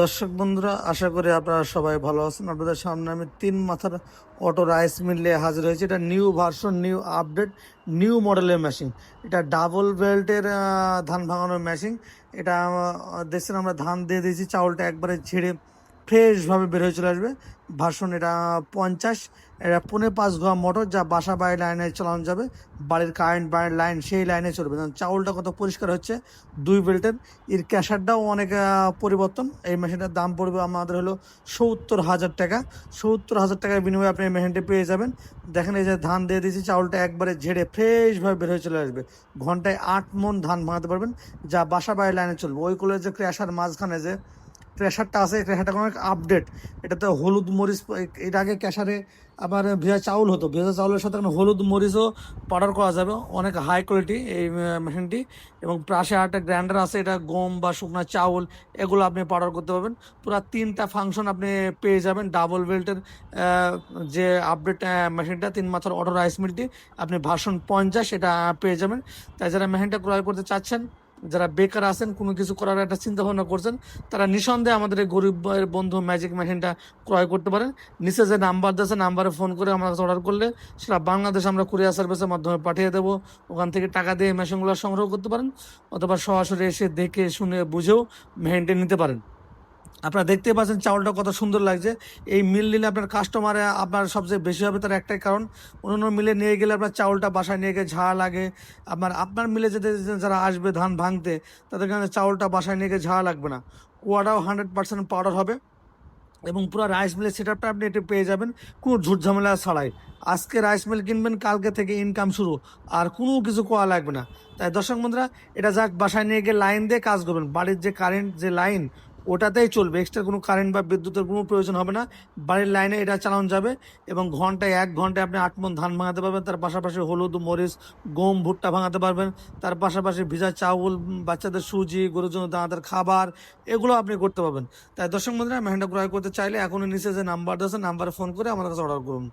দর্শক বন্ধুরা, আশা করি আপনারা সবাই ভালো আছেন। আপনাদের সামনে আমি তিন মাথার অটো রাইস মিল নিয়ে হাজির হয়েছি। এটা new version, new update, new মডেলের মেশিন। এটা ডাবল বেল্টের ধান ভাঙানোর মেশিন। এটা দেখছেন আমরা ধান দিয়ে দিয়েছি, চাউলটা একবারে ছেড়ে ফ্রেশভাবে বের হয়ে চলে আসবে। ভার্সন এটা পঞ্চাশ, এটা পৌনে পাঁচ ঘোয়া মোটর যা বাসা বাড়ি লাইনে চালানো যাবে। বাড়ির কারেন্ট, বাড়ির লাইন, সেই লাইনে চলবে। চাউলটা কত পরিষ্কার হচ্ছে। দুই বেল্টের। এর ক্যাশারটাও অনেক পরিবর্তন। এই মেশিনটার দাম পড়বে আমাদের হলো সত্তর হাজার টাকা। সত্তর হাজার টাকার বিনিময়ে আপনি এই মেশিনটা পেয়ে যাবেন। দেখেন, এই যে ধান দিয়ে দিয়েছি, চাউলটা একবারে ঝেড়ে ফ্রেশভাবে বের হয়ে চলে আসবে। ঘন্টায় আট মন ধান ভাঙাতে পারবেন। যা বাসা বাড়ির লাইনে চলবে। ওই কলের যে ক্র্যাশার মাঝখানে যে ক্র্যাশারটা আছে ক্র্যাশারটা অনেক আপডেট এটাতে হলুদ মরিচ, এর আগে ক্যাশারে আবার ভেজা চাউল হতো। ভেজা চাউলের সাথে এখন হলুদ মরিচও পাউডার করা যাবে। অনেক হাই কোয়ালিটি এই মেশিনটি এবং পাশে একটা গ্রাইন্ডার আছে, এটা গম বা শুকনা চাউল, এগুলো আপনি পাউডার করতে পারবেন। পুরো তিনটা ফাংশন আপনি পেয়ে যাবেন। ডাবল বেল্টের যে আপডেট মেশিনটা তিন মাথার অটো রাইস মিলটি আপনি ভার্সন পঞ্চাশ, এটা পেয়ে যাবেন। তাই যারা মেশিনটা ক্রয় করতে চাচ্ছেন যারা বেকার আছেন, কোনো কিছু করার একটা চিন্তা ভাবনা করছেন, তারা নিঃসন্দেহে আমাদের এই গরিব বন্ধু ম্যাজিক মেশিনটা ক্রয় করতে পারেন। নিচে যে নাম্বার দিয়েছে নাম্বারে ফোন করে আমার কাছে অর্ডার করলে সেটা বাংলাদেশ আমরা কুরিয়ার সার্ভিসের মাধ্যমে পাঠিয়ে দেব। ওখান থেকে টাকা দিয়ে মেশিনগুলো সংগ্রহ করতে পারেন, অথবা সরাসরি এসে দেখে, শুনে, বুঝেও মেশিনটা নিতে পারেন। আপনারা দেখতে পাচ্ছেন চাউলটা কত সুন্দর লাগছে। এই মিল নিলে আপনার কাস্টমারে আপনার সবচেয়ে বেশি হবে তার একটাই কারণ অন্য অন্য মিলে নিয়ে গেলে আপনার চাউলটা বাসায় নিয়ে গিয়ে ঝাড়া লাগে। আপনার আপনার মিলে যেতে যারা আসবে ধান ভাঙতে, তাদের কারণে চাউলটা বাসায় নিয়ে গিয়ে ঝাড়া লাগবে না। কুয়াটাও হান্ড্রেড পার্সেন্ট পাউডার হবে এবং পুরো রাইস মিলের সেট আপটা আপনি এটা পেয়ে যাবেন, কোনো ঝুট ঝামেলা ছাড়াই। আজকে রাইস মিল কিনবেন, কালকে থেকে ইনকাম শুরু, আর কোনো কিছু করা লাগবে না। তাই দর্শক বন্ধুরা, এটা যাক, বাসায় নিয়ে গিয়ে লাইন দিয়ে কাজ করবেন। বাড়ির যে কারেন্ট যে লাইন ওটাতেই চলবে। এক্সট্রা কোনো কারেন্ট বা বিদ্যুতের কোনো প্রয়োজন হবে না। বাড়ির লাইনে এটা চালানো যাবে এবং ঘন্টায় এক ঘন্টায় আপনি আট মন ধান ভাঙাতে পারবেন। তার পাশাপাশি হলুদ, মরিচ, গম, ভুট্টা ভাঙাতে পারবেন। তার পাশাপাশি ভিজা চাউল, বাচ্চাদের সুজি, গরুর জন্য দানাদার খাবার, এগুলো আপনি করতে পারবেন। তাই দর্শক বন্ধুরা মেহেন্ডা ক্রয় করতে চাইলে এখনই নিচে যে নাম্বার আছে নাম্বারে ফোন করে আমাদের কাছে অর্ডার করুন।